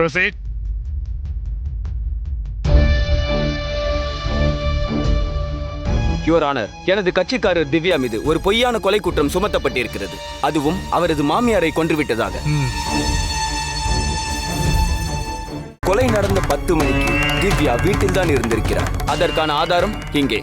Proceed. Your honour எனது கட்சிக்காரர் திவ்யா மீது ஒரு பொய்யான கொலை குற்றம் சுமத்தப்பட்டிருக்கிறது. அதுவும் அவரது மாமியாரை கொன்றுவிட்டதாக. கொலை நடந்த பத்து மணிக்கு திவ்யா வீட்டில் தான் இருந்திருக்கிறார். அதற்கான ஆதாரம் இங்கே.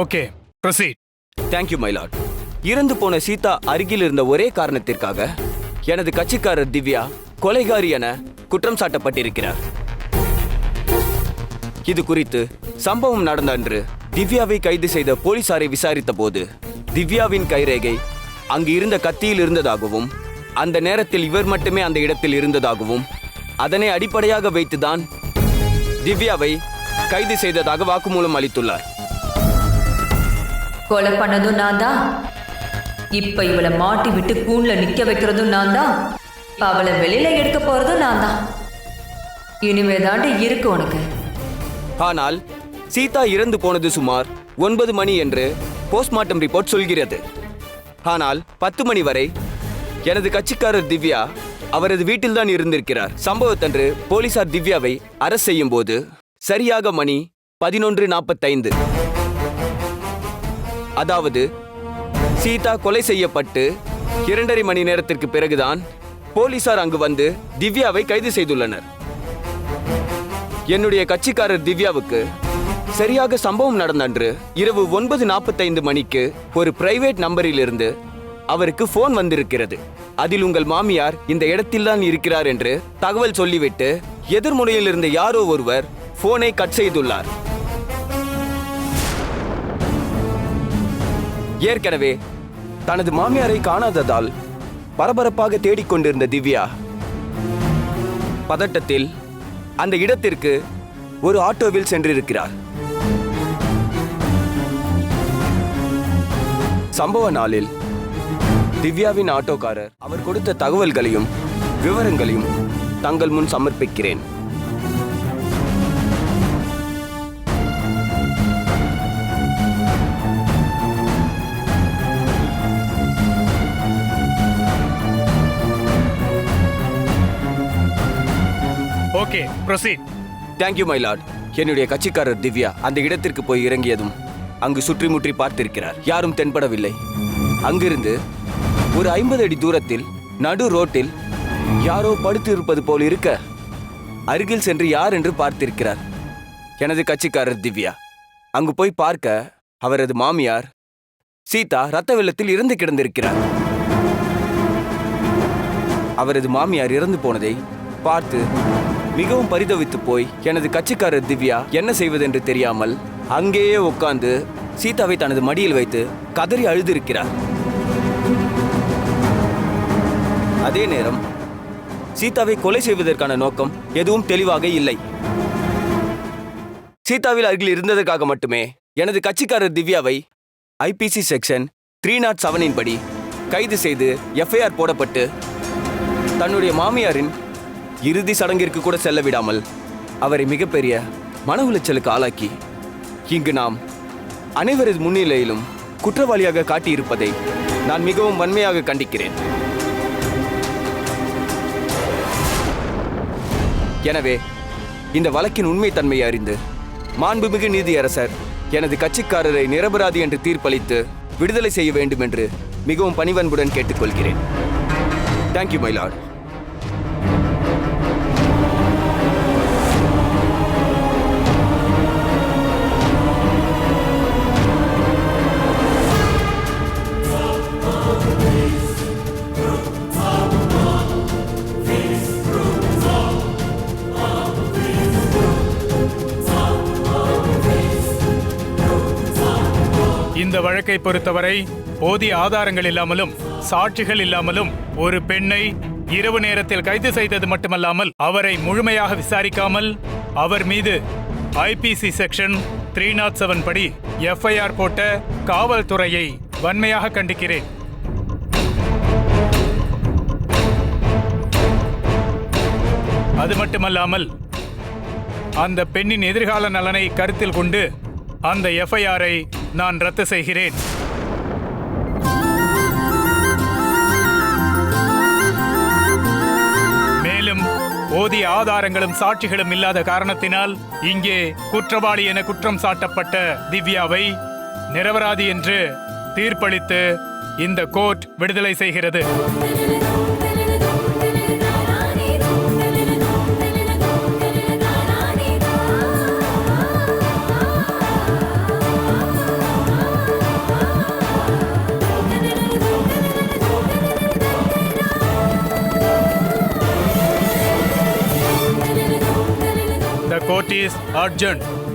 ஓகே ப்ரொசீட் தேங்க்யூ மைலாட் இறந்து போன சீதா அருகில் இருந்த ஒரே காரணத்திற்காக எனது கட்சிக்காரர் திவ்யா கொலைகாரி என குற்றம் சாட்டப்பட்டிருக்கிறார். இது குறித்து சம்பவம் நடந்த அன்று திவ்யாவை கைது செய்த போலீசாரை விசாரித்த போது திவ்யாவின் கைரேகை அங்கு இருந்த கத்தியில் இருந்ததாகவும் அந்த நேரத்தில் இவர் மட்டுமே அந்த இடத்தில் இருந்ததாகவும் அதனை அடிப்படையாக வைத்துதான் திவ்யாவை கைது செய்ததாக வாக்குமூலம் அளித்துள்ளார். கொலை பண்ணதும் நான் தான் இப்ப இவளை மாட்டி விட்டு கூண்ல நிக்க வைக்கிறதும் நான் தான் அவளை வெளியில எடுக்க போறதும் நான் தான் இனிமேதாண்டு இருக்கு உனக்கு. ஆனால் சீதா இறந்து போனது சுமார் ஒன்பது மணி என்று போஸ்ட்மார்ட்டம் ரிப்போர்ட் சொல்கிறது. ஆனால் பத்து மணி வரை எனது கட்சிக்காரர் திவ்யா அவரது வீட்டில்தான் இருந்திருக்கிறார். சம்பவத்தன்று போலீசார் திவ்யாவை அரசு செய்யும் போது சரியாக மணி பதினொன்று நாற்பத்தைந்து. அதாவது சீதா கொலை செய்யப்பட்டு இரண்டரை மணி நேரத்திற்கு பிறகுதான் போலீசார் அங்கு வந்து திவ்யாவை கைது செய்துள்ளனர். என்னுடைய கட்சிக்காரர் திவ்யாவுக்கு சரியாக சம்பவம் நடந்த அன்று இரவு ஒன்பது நாற்பத்தைந்து மணிக்கு ஒரு பிரைவேட் நம்பரிலிருந்து அவருக்கு போன் வந்திருக்கிறது. அதில் உங்கள் மாமியார் இந்த இடத்தில்தான் இருக்கிறார் என்று தகவல் சொல்லிவிட்டு எதிர்முனையில் இருந்த யாரோ ஒருவர் போனை கட் செய்துள்ளார். ஏற்கனவே தனது மாமியாரை காணாததால் பரபரப்பாக தேடிக்கொண்டிருந்த திவ்யா பதட்டத்தில் அந்த இடத்திற்கு ஒரு ஆட்டோவில் சென்றிருக்கிறார். சம்பவ நாளில் திவ்யாவின் ஆட்டோக்காரர் அவர் கொடுத்த தகவல்களையும் விவரங்களையும் தங்கள் முன் சமர்ப்பிக்கிறேன். Okay proceed thank you my lord என்னுடைய கட்சிக்காரர் திவ்யா அந்த இடத்திற்கு போய் இறங்கியதும் அங்கு சுற்றி முற்றி பார்த்திருக்கிறார். யாரும் தென்படவில்லை. அங்கிருந்து ஒரு ஐம்பது அடி தூரத்தில் நடு ரோட்டில் யாரோ படுத்து இருப்பது போல் இருக்க அருகில் சென்று யார் என்று பார்த்திருக்கிறார். எனது கட்சிக்காரர் திவ்யா. அங்கு போய் பார்க்க அவரது மாமியார் சீதா ரத்த வெள்ளத்தில் இறந்து கிடந்திருக்கிறார். அவரது மாமியார் இறந்து போனதை பார்த்து மிகவும் பரிதவித்து போய் எனது கட்சிக்காரர் திவ்யா என்ன செய்வதென்று தெரியாமல் அங்கேயே உட்கார்ந்து சீதாவை தனது மடியில் வைத்து கதறி அழுதிருக்கிறார். அதே நேரம் சீதாவை கொலை செய்வதற்கான நோக்கம் எதுவும் தெளிவாக இல்லை. சீதாவில் அருகில் இருந்ததற்காக மட்டுமே எனது கட்சிக்காரர் திவ்யாவை ஐபிசி செக்ஷன் த்ரீ நாட் செவனின் படி கைது செய்து எஃப்ஐஆர் போடப்பட்டு தன்னுடைய மாமியாரின் இறுதி சடங்கிற்கு கூட செல்ல விடாமல் அவரை மிகப்பெரிய மன உளைச்சலுக்கு ஆளாக்கி இங்கு நாம் அனைவரது முன்னிலையிலும் குற்றவாளியாக காட்டியிருப்பதை நான் மிகவும் வன்மையாக கண்டிக்கிறேன். எனவே இந்த வழக்கின் உண்மைத்தன்மையை அறிந்து மாண்புமிகு நீதியரசர் எனது கட்சிக்காரரை நிரபராதி என்று தீர்ப்பளித்து விடுதலை செய்ய வேண்டும் என்று மிகவும் பணிவன்புடன் கேட்டுக்கொள்கிறேன். தேங்க்யூ மை வழக்கை பொறுத்தவரை போதிய ஆதாரங்கள் இல்லாமலும் சாட்சிகள் இல்லாமலும் ஒரு பெண்ணை இரவு நேரத்தில் கைது செய்தது மட்டுமல்லாமல் அவரை முழுமையாக விசாரிக்காமல் அவர் மீது IPC section three naught seven படி எஃப்ஐஆர் போட்ட காவல்துறையை வன்மையாக கண்டிக்கிறேன். அது மட்டுமல்லாமல் அந்த பெண்ணின் எதிர்கால நலனை கருத்தில் கொண்டு அந்த எஃப்ஐஆரை நான் ரத்து செய்கிறேன். மேலும் போதிய ஆதாரங்களும் சாட்சிகளும் இல்லாத காரணத்தினால் இங்கே குற்றவாளி என குற்றம் சாட்டப்பட்ட திவ்யாவை நிரபராதி என்று தீர்ப்பளித்து இந்த கோர்ட் விடுதலை செய்கிறது. urgent.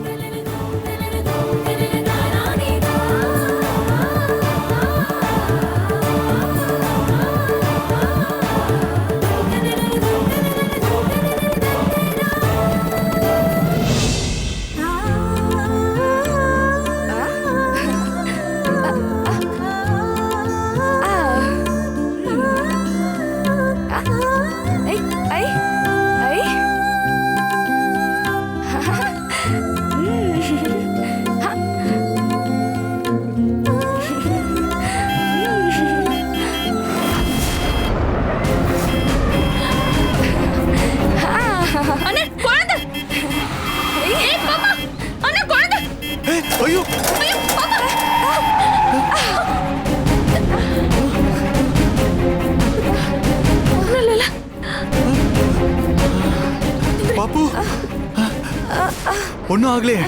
ஒன்னும் ஆகலையே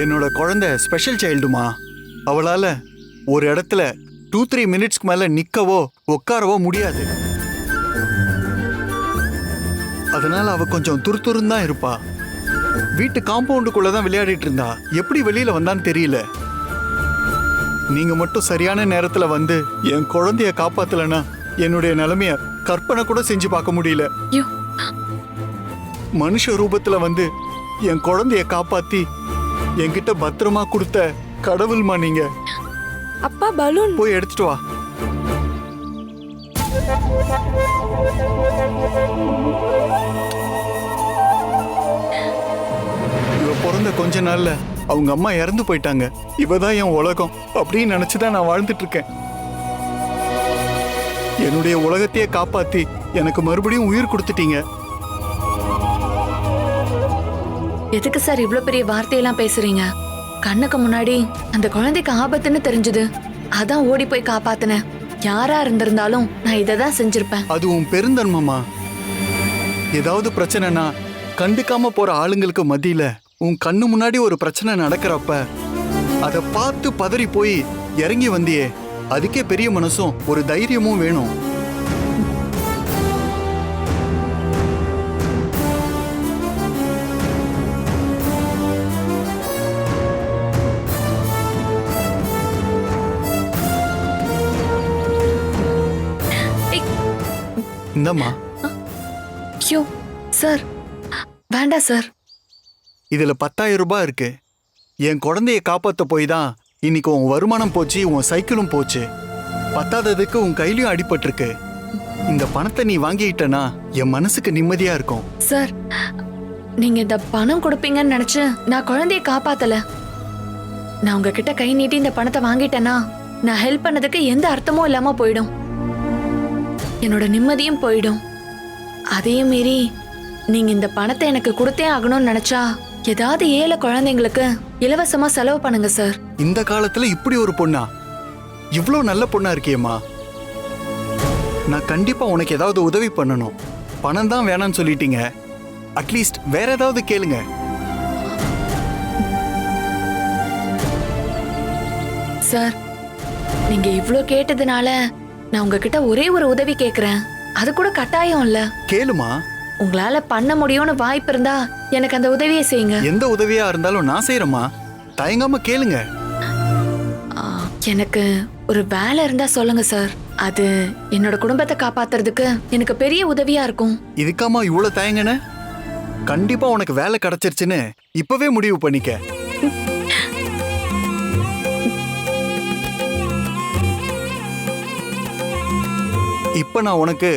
என்னோட குழந்தை ஸ்பெஷல் சைல்டுமா அவளால ஒரு இடத்துல டூ த்ரீ மினிட்ஸ்க்கு மேல நிக்கவோ உட்காரவோ முடியாது. அதனால அவ கொஞ்சம் துருதுருன்னு தான் இருப்பா. வீட்டு காம்பவுண்டுக்குள்ள தான் விளையாடிட்டு இருந்தா. எப்படி வெளியில வந்தான்னு தெரியல. நீங்க மட்டும் சரியான நேரத்துல வந்து என் குழந்தைய காப்பாத்தலன்னா என்னுடைய நிலைமைய கற்பனை கூட செஞ்சு பார்க்க முடியல. மனுஷ ரூபத்துல வந்து என் குழந்தைய காப்பாத்தி என்கிட்ட பத்திரமா கொடுத்த கடவுள்மா நீங்க. அப்பா பலூன். போய் எடுத்துட்டு வா. இவ பிறந்த கொஞ்ச நாள்ல அவங்க அம்மா இறந்து போயிட்டாங்க. இவ தான் என் உலகம் அப்படின்னு நினைச்சுதான் நான் வாழ்ந்துட்டு இருக்கேன். என்னுடைய உலகத்தையே காப்பாத்தி எனக்கு மறுபடியும் உயிர் கொடுத்துட்டீங்க. எதுக்கு சார் இவ்ளோ பெரிய வார்த்தையெல்லாம் பேசுறீங்க? கண்ணுக்கு முன்னாடி அந்த குழந்தைக்கு ஆபத்துன்னு தெரிஞ்சது. அதான் ஓடி போய் காப்பாத்தினேன். யாரா இருந்திருந்தாலும் நான் இதை தான் செஞ்சிருப்பேன். அது உன் பெருந்தன்மமா? ஏதாவது பிரச்சனைனா கண்டுக்காம போற ஆளுங்களுக்கு மத்தியில உன் கண்ணு முன்னாடி ஒரு பிரச்சனை நடக்கிறப்ப அதை பார்த்து பதறி போய் இறங்கி வந்தியே. அதுக்கே பெரிய மனசும் ஒரு தைரியமும் வேணும். இந்தம்மா. ஐயோ சார். வேண்டாம் சார். இதுல பத்தாயிரம் ரூபாய் இருக்கு. என் குழந்தைய காப்பாத்த போய் தான் இன்னைக்கு உன் வருமானம் போச்சு உன் சைக்கிளும் போச்சு. பத்தாததுக்கு உன் கையிலயும் அடிபட்டிருக்கு. இந்த பணத்தை நீ வாங்கிட்டனா என் மனசுக்கு நிம்மதியா இருக்கும். சார் நீங்க இந்த பணம் கொடுப்பீங்கன்னு நினைச்சு நான் குழந்தைய காப்பாத்தல. நான் உங்ககிட்ட கை நீட்டி இந்த பணத்தை வாங்கிட்டேன்னா நான் ஹெல்ப் பண்ணதுக்கு எந்த அர்த்தமும் இல்லாம போயிடும். என்னோட நிம்மதியும் போயிடும். அதையும் மீறி நீங்க இந்த பணத்தை எனக்கு கொடுத்தே ஆகணும்னு நினைச்சா ஏதாவது ஏழை குழந்தைங்களுக்கு இலவசமா செலவு பண்ணுங்க சார். இந்த காலத்துல இப்படி ஒரு பொண்ணா? இவ்ளோ நல்ல பொண்ணா இருக்கியேம்மா. நான் கண்டிப்பா உனக்கு ஏதாவது உதவி பண்ணணும். பணம் தான் வேணாம்னு சொல்லிட்டீங்க. அட்லீஸ்ட் வேற ஏதாவது கேளுங்க. சார் நீங்க இவ்ளோ கேட்டதுனால நான் உங்ககிட்ட ஒரே ஒரு உதவி கேக்குறேன். அது கூட கட்டாயம் இல்ல. கேளுமா? உங்களால பண்ண முடியும்னு வாய்ப்பு இருந்தா எனக்கு அந்த உதவியை செய்யுங்க. எந்த உதவியா இருந்தாலும் நான் செய்யறேம்மா தயங்காம கேளுங்க. எனக்கு ஒரு வேலை இருந்தா சொல்லுங்க சார். அது என்னோட குடும்பத்தை காப்பாத்துறதுக்கு எனக்கு பெரிய உதவியா இருக்கும். இதுக்காமா இவ்வளவு தயங்கன? கண்டிப்பா உனக்கு வேலை கிடைச்சிருச்சுன்னு இப்பவே முடிவு பண்ணிக்க. இப்போ நான் உனக்கு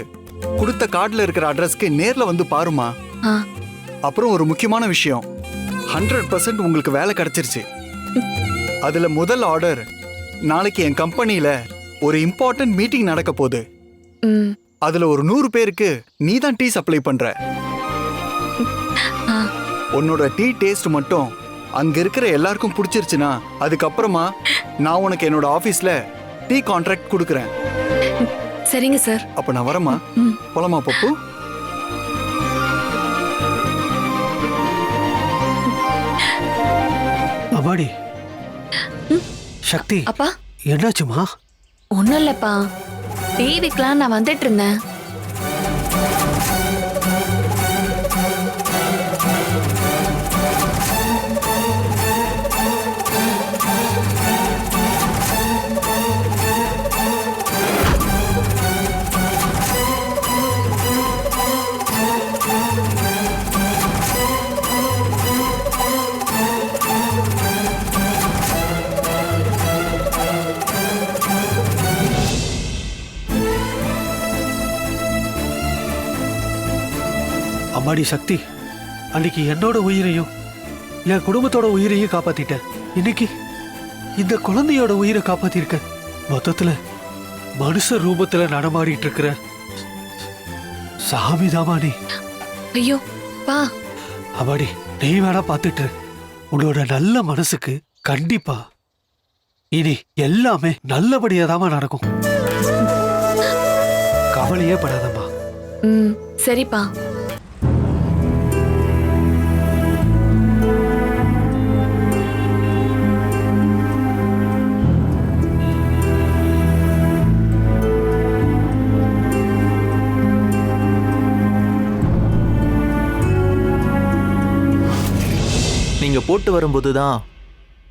கொடுத்த கார்டில் இருக்கிற அட்ரஸ்க்கு நேர்ல வந்து பாருமா அப்புறம் ஒரு முக்கியமான விஷயம். ஹண்ட்ரட் பர்சன்ட் உங்களுக்கு வேலை கிடைச்சிருச்சு. அதுல முதல் ஆர்டர் நாளைக்கு என் கம்பெனியில ஒரு இம்பார்ட்டன்ட் மீட்டிங் நடக்க போகுது. அதுல ஒரு நூறு பேருக்கு நீ தான் டீ சப்ளை பண்ற. ஆ. உன்னோட டீ டேஸ்ட் மட்டும் அங்க இருக்கிற எல்லாருக்கும் பிடிச்சிருச்சுன்னா அதுக்கப்புறமா நான் உனக்கு என்னோட ஆபீஸ்ல டீ கான்ட்ராக்ட் கொடுக்குறேன். சரிங்க சார் அப்ப நான் வரமா போலாமா பப்பு? அம்மாடி சக்தி. அப்பா. என்னாச்சுமா ஒன்றும் இல்லைப்பா. டிவிக்கெலாம் நான் வந்துட்டு இருந்தேன். அம்மாடி சக்தி. அன்னைக்கு என்னோட உயிரையும் என் குடும்பத்தோட உயிரையும் காப்பாத்திட்டேன் இன்னைக்கு இந்த குழந்தையோட உயிரை காப்பாத்திருக்க. மொத்தத்துல மனுஷ ரூபத்துல நடமாடிட்டு இருக்கிற சாமி நீ. ஐயோ பா அம்மாடி நீ வேணா பார்த்துட்டு இரு. உன்னோட நல்ல மனசுக்கு கண்டிப்பா இனி எல்லாமே நல்லபடியா நடக்கும். கவலையே படாதம்மா. ம் சரிப்பா. போட்டு வரும்போது தான்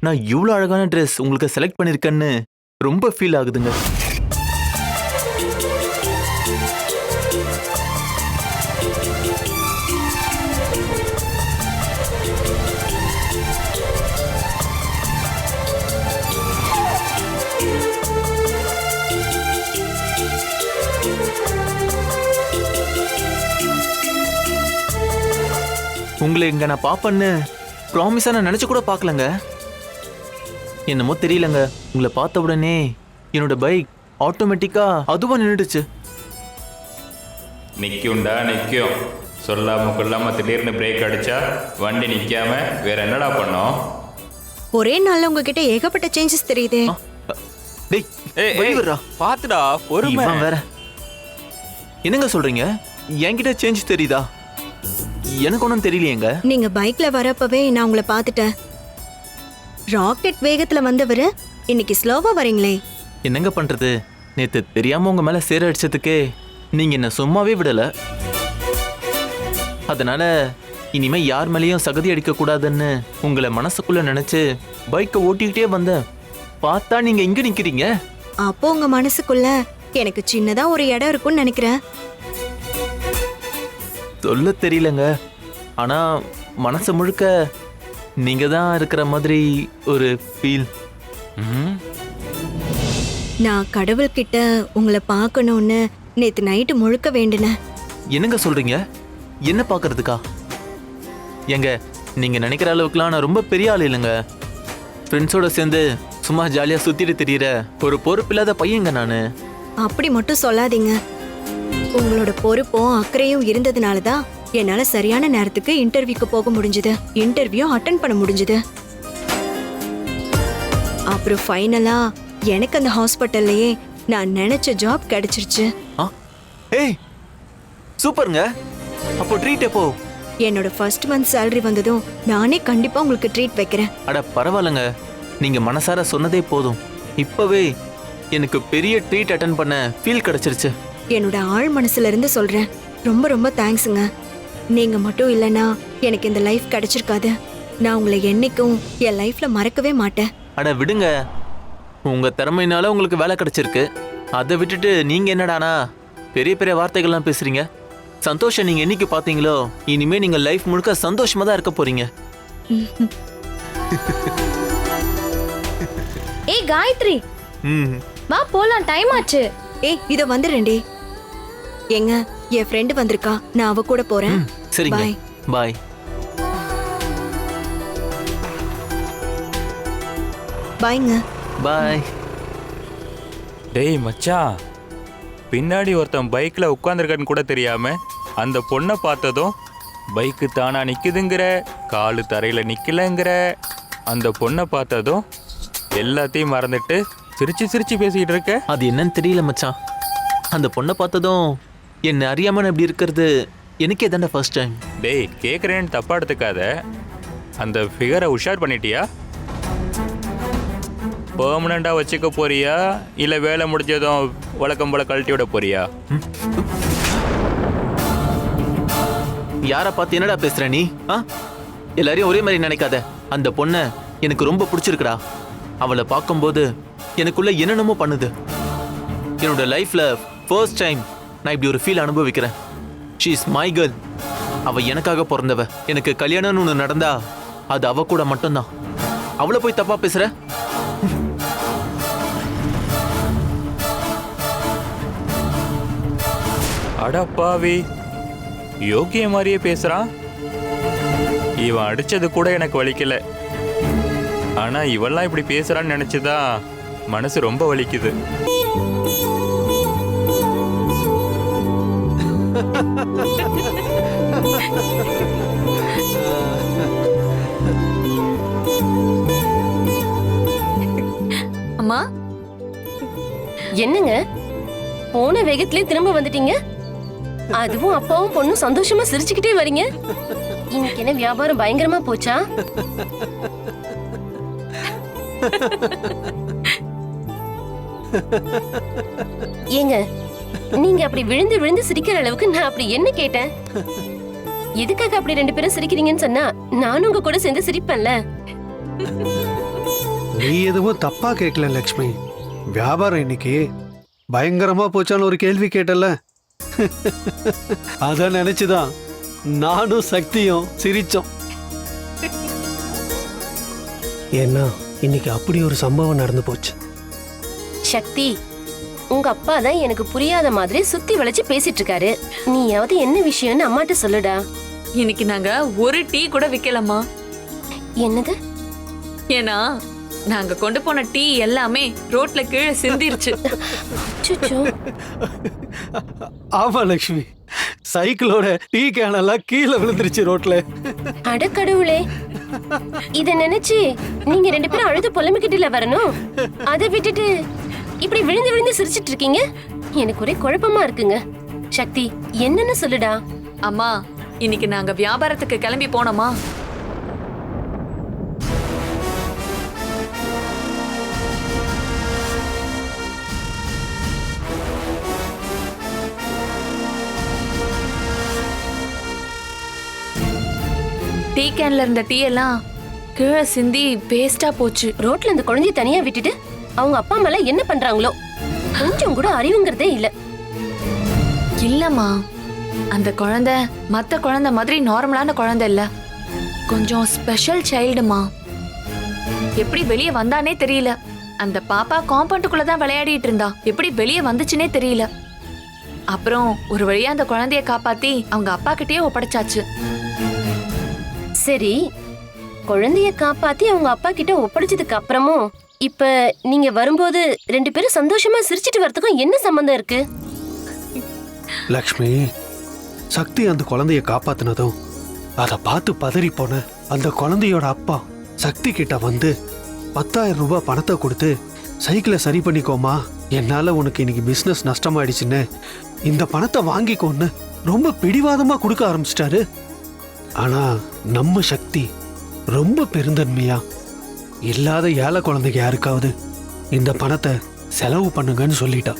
நான் இவ்வளோ அழகான ட்ரெஸ் உங்களுக்கு செலக்ட் பண்ணியிருக்கேன்னு ரொம்ப ஃபீல் ஆகுதுங்க. உங்களை இங்க நான் பாப்பேன்னு ப்ராமிஸா நான் நினைச்சு கூட பார்க்கலங்க. என்னமோ தெரியலங்க. உங்களை பார்த்த உடனே என்னோட பைக் ஆட்டோமேட்டிக்கா அதுவா நின்றுடுச்சு நிற்கும்டா நிற்கும் சொல்லாம கொள்ளாம திடீர்னு பிரேக் அடிச்சா வண்டி நிற்காம வேற என்னடா பண்ணோம்? ஒரே நாள்ல உங்ககிட்ட ஏகப்பட்ட சேஞ்சஸ் தெரியுதே. டேய் விடுறா. பாத்துடா பொறுமை. வேற. என்னங்க சொல்றீங்க? என்கிட்ட சேஞ்ச் தெரியுதா? எனக்கு ஒன்றும் தெரியலையேங்க. நீங்க பைக்ல வரப்பவே நான் உங்களை பார்த்துட்டேன். ராக்கெட் வேகத்துல வந்தவரு இன்னைக்கு ஸ்லோவா வரீங்களே. என்னங்க பண்றது? நேத்து தெரியாம உங்க மேல சேர அடிச்சதுக்கே நீங்க என்ன சும்மாவே விடல. அதனால இனிமே யார் மேலேயும் சகதி அடிக்க கூடாதுன்னு உங்களை மனசுக்குள்ள நினைச்சு பைக்கை ஓட்டிக்கிட்டே வந்தேன். பார்த்தா நீங்க இங்க நிக்கிறீங்க. அப்போ உங்க மனசுக்குள்ள எனக்கு சின்னதா ஒரு இடம் இருக்கும்னு நினைக்கிறேன். சொல்ல தெரியலங்க. ஆனா மனசு முழுக்க நீங்க தான் இருக்கிற மாதிரி ஒரு ஃபீல் நான் கடவுள்கிட்ட உங்களை பார்க்கணும்னு நேத்து நைட்டு முழுக்க வேண்டினேன். என்னங்க சொல்றீங்க? என்ன பார்க்கறதுக்கா? ஏங்க நீங்க நினைக்கிற அளவுக்குலாம் நான் ரொம்ப பெரிய ஆள் இல்லைங்க. ஃப்ரெண்ட்ஸோட சேர்ந்து சும்மா ஜாலியா சுத்திட்டு திரியிற ஒரு பொறுப்பில்லாத பையங்க நானு. அப்படி மட்டும் சொல்லாதீங்க. உங்களோட பொறுப்பும் அக்கறையும் இருந்ததுனால தான் என்னால சரியான நேரத்துக்கு இன்டர்வியூக்கு போக முடிஞ்சது. இன்டர்வியூ அட்டன் பண்ண முடிஞ்சது. அப்புறம் ஃபைனலா எனக்கு அந்த ஹாஸ்பிட்டல்லையே நான் நினைச்ச ஜாப் கிடைச்சிருச்சு. ஏய் சூப்பருங்க. அப்போ ட்ரீட் எப்போ? என்னோட ஃபர்ஸ்ட் மந்த் salary வந்ததும் நானே கண்டிப்பா உங்களுக்கு ட்ரீட் வைக்கிறேன். அட பரவாயில்லைங்க. நீங்க மனசார சொன்னதே போதும். இப்பவே எனக்கு பெரிய ட்ரீட் அட்டன் பண்ண ஃபீல் கிடைச்சிருச்சு. என்னோட ஆழ் மனசுல இருந்து சொல்றேன். ரொம்ப ரொம்ப தேங்க்ஸுங்க நீங்க மட்டும் இல்லைன்னா எனக்கு இந்த லைஃப் கிடைச்சிருக்காது. நான் உங்களை என்னைக்கும் என் லைஃப்ல மறக்கவே மாட்டேன். அட விடுங்க. உங்க திறமையினால உங்களுக்கு வேலை கிடைச்சிருக்கு. அதை விட்டுட்டு நீங்க என்னடானா பெரிய பெரிய வார்த்தைகள்லாம் பேசுறீங்க? சந்தோஷம் நீங்க என்னைக்கு பாத்தீங்களோ இனிமே நீங்க லைஃப் முழுக்க சந்தோஷமா தான் இருக்க போறீங்க. ஏய் காயத்ரி. ம் வா போலாம். டைம் ஆச்சு. ஏய் இத வந்துடுறேன்டி. ஏங்க என் ஃப்ரெண்டு வந்திருக்கா. நான் அவ கூட போறேன். சரிங்க. Bye. பாய் பாய்ங்க பாய் டேய் மச்சான் பின்னாடி ஒருத்தன் பைக்கில் உட்காந்துருக்கான்னு கூட தெரியாம அந்த பொண்ணை பார்த்ததும் பைக்கு தானா நிற்குதுங்கிற காலு தரையில் நிற்கலங்கிற அந்த பொண்ணை பார்த்ததும் எல்லாத்தையும் மறந்துட்டு சிரிச்சு சிரிச்சு பேசிக்கிட்டு இருக்க. அது என்னன்னு தெரியல மச்சான். அந்த பொண்ணை பார்த்ததும் என்ன அறியாம நான் இப்படி இருக்கிறது எனக்கே தானே ஃபர்ஸ்ட் டைம் டேய் கேட்குறேன்னு தப்பா எடுத்துக்காத. அந்த ஃபிகரை உஷார் பண்ணிட்டியா? பெர்மனண்டா வச்சுக்க போறியா? இல்லை வேலை முடிஞ்சதும் வழக்கம் போல கழட்டி விட போறியா? யாரை பார்த்து என்னடா பேசுற நீ ஆ? எல்லாரையும் ஒரே மாதிரி நினைக்காத. அந்த பொண்ணை எனக்கு ரொம்ப பிடிச்சிருக்குடா. அவளை பார்க்கும்போது எனக்குள்ள என்னென்னமோ பண்ணுது. என்னோட லைஃப்ல ஃபர்ஸ்ட் டைம் நான் இப்படி ஒரு ஃபீல் அனுபவிக்கிறேன். ஷீ இஸ் மை கேர்ள் அவள் எனக்காக பிறந்தவ. எனக்கு கல்யாணம்னு ஒன்று நடந்தா அது அவ கூட மட்டும்தான். அவளை போய் தப்பா பேசுற? அடப்பாவி யோகிய மாதிரியே பேசுறான். இவன் அடிச்சது கூட எனக்கு வலிக்கல. ஆனா இவெல்லாம் இப்படி பேசுறான்னு நினைச்சுதான் மனசு ரொம்ப வலிக்குது. அம்மா? என்னங்க? போன வேகத்திலே திரும்ப வந்துட்டீங்க? அதுவும் அப்பாவும் பொண்ணும் சந்தோஷமா சிரிச்சுக்கிட்டே வரீங்க? இன்னைக்கு என்ன வியாபாரம் பயங்கரமா போச்சா? ஏங்க நீங்க அப்படி விழுந்து விழுந்து சிரிக்கிற அளவுக்கு நான் அப்படி என்ன கேட்டேன்? எதுக்காக அப்படி ரெண்டு பேரும் சிரிக்கிறீங்கன்னு சொன்னா நானும் உங்க கூட சேர்ந்து சிரிப்பேன்ல. நீ எதுவும் தப்பா கேட்கல லக்ஷ்மி. வியாபாரம் இன்னைக்கு பயங்கரமா போச்சான்னு ஒரு கேள்வி கேட்டல அத நினைச்சுதான் நானும் சக்தியும் சிரிச்சோம். ஏன்னா இன்னைக்கு அப்படி ஒரு சம்பவம் நடந்து போச்சு. சக்தி உங்க அப்பா தான் எனக்கு புரியாத மாதிரி சுத்தி வளைச்சு பேசிட்டு இருக்காரு நீயாவது என்ன விஷயம்னு அம்மாட்ட சொல்லுடா. இன்னைக்கு நாங்க ஒரு டீ கூட விக்கலம்மா. என்னது? ஏன்னா நாங்க கொண்டு போன டீ எல்லாமே ரோட்ல கீழே சிந்திருச்சு. சுச்சோ ஆமா லக்ஷ்மி. சைக்கிளோட டீ கேனெல்லாம் கீழே விழுந்துருச்சு ரோட்ல. அடக்கடவுளே இத நினைச்சு நீங்க ரெண்டு பேரும் அழுது புலம்பிக்கிட்டுல வரணும். அதை விட்டுட்டு இப்படி விழுந்து விழுந்து சிரிச்சிட்டு இருக்கீங்க? எனக்கு ஒரே குழப்பமா இருக்குங்க. சக்தி என்னன்னு சொல்லுடா. அம்மா இன்னைக்கு நாங்க வியாபாரத்துக்கு கிளம்பி போனோமா? டீ கேன்ல இருந்த டீ எல்லாம் கீழே சிந்தி வேஸ்டா போச்சு. ரோட்ல இந்த குழந்தைய தனியா விட்டுட்டு அவங்க அப்பா அம்மா என்ன பண்றாங்களோ கொஞ்சம் கூட அறிவுங்கிறதே இல்ல. இல்லம்மா. அந்த குழந்தை மத்த குழந்தை மாதிரி நார்மலான குழந்தை இல்ல. கொஞ்சம் ஸ்பெஷல் சைல்டுமா எப்படி வெளியே வந்தானே தெரியல. அந்த பாப்பா காம்பவுண்டுக்குள்ள தான் விளையாடிட்டு இருந்தா. எப்படி வெளியே வந்துச்சுனே தெரியல. அப்புறம் ஒரு வழியா அந்த குழந்தைய காப்பாத்தி அவங்க அப்பா கிட்டயே ஒப்படைச்சாச்சு. சரி குழந்தைய காப்பாத்தி அவங்க அப்பா கிட்ட ஒப்படைச்சதுக்கு அப்புறமும் இப்ப நீங்க வரும்போது ரெண்டு பேரும் சந்தோஷமா சிரிச்சிட்டு வரதுக்கும் என்ன சம்பந்தம் இருக்கு? லக்ஷ்மி சக்தி அந்த குழந்தைய காப்பாத்தினதும் அதை பார்த்து பதறி போன அந்த குழந்தையோட அப்பா சக்தி கிட்ட வந்து பத்தாயிரம் ரூபாய் பணத்தை கொடுத்து சைக்கிளை சரி பண்ணிக்கோமா என்னால உனக்கு இன்னைக்கு பிசினஸ் நஷ்டமாயிடுச்சுன்னு இந்த பணத்தை வாங்கிக்கோன்னு ரொம்ப பிடிவாதமா கொடுக்க ஆரம்பிச்சிட்டாரு. ஆனா நம்ம சக்தி ரொம்ப பெருந்தன்மையா? இல்லாத ஏழை குழந்தைக்கு யாருக்காவது இந்த பணத்தை செலவு பண்ணுங்கன்னு சொல்லிட்டா.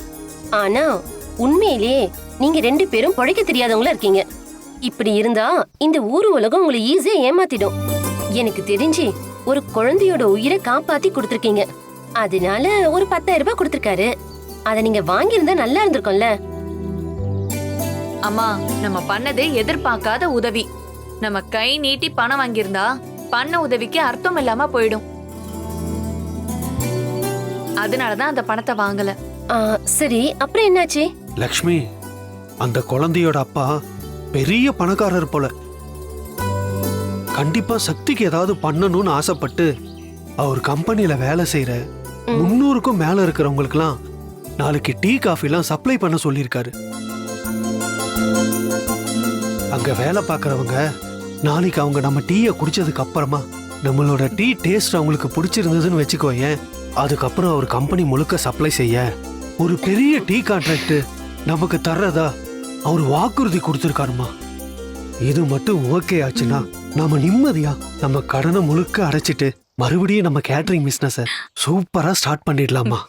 ஆனா உண்மையிலேயே நீங்க ரெண்டு பேரும் பொழைக்க தெரியாதவங்களா இருக்கீங்க. இப்படி இருந்தா இந்த ஊர் உலகம் உங்களை ஈஸியா ஏமாத்திடும். எனக்கு தெரிஞ்சு ஒரு குழந்தையோட உயிரை காப்பாத்தி கொடுத்திருக்கீங்க. அதனால ஒரு பத்தாயிரம் ரூபாய் கொடுத்திருக்காரு. அத நீங்க வாங்கியிருந்தா நல்லா இருந்திருக்கும்ல. அம்மா நம்ம பண்ணது எதிர்பார்க்காத உதவி. நம்ம கை நீட்டி பணம் வாங்கியிருந்தா பண்ண உதவிக்கு அர்த்தம் இல்லாம போயிடும். அதனாலதான் அந்த பணத்தை வாங்கல. ஆ, சரி அப்புறம் என்னாச்சு? லக்ஷ்மி அந்த குழந்தையோட அப்பா பெரிய பணக்காரர் போல. கண்டிப்பா சக்திக்கு ஏதாவது பண்ணணும்னு ஆசைப்பட்டு அவர் கம்பெனில வேலை செய்யற முன்னூறுக்கும் மேல இருக்கிறவங்களுக்குலாம் நாளைக்கு டீ காஃபிலாம் சப்ளை பண்ண சொல்லியிருக்காரு. அங்க வேலை பார்க்கறவங்க நாளைக்கு அவங்க நம்ம டீயை குடிச்சதுக்கு அப்புறமா நம்மளோட டீ டேஸ்ட் அவங்களுக்கு பிடிச்சிருந்ததுன்னு வச்சுக்கோயேன். அதுக்கப்புறம் அவர் கம்பெனி முழுக்க சப்ளை செய்ய. ஒரு பெரிய டீ கான்ட்ராக்ட் நமக்கு தர்றதா அவர் வாக்குறுதி கொடுத்துருக்காருமா? இது மட்டும் ஓகே ஆச்சுன்னா நாம நிம்மதியா நம்ம கடனை முழுக்க அடைச்சிட்டு மறுபடியும் நம்ம கேட்டரிங் பிசினஸ சூப்பரா ஸ்டார்ட் பண்ணிடலாமா?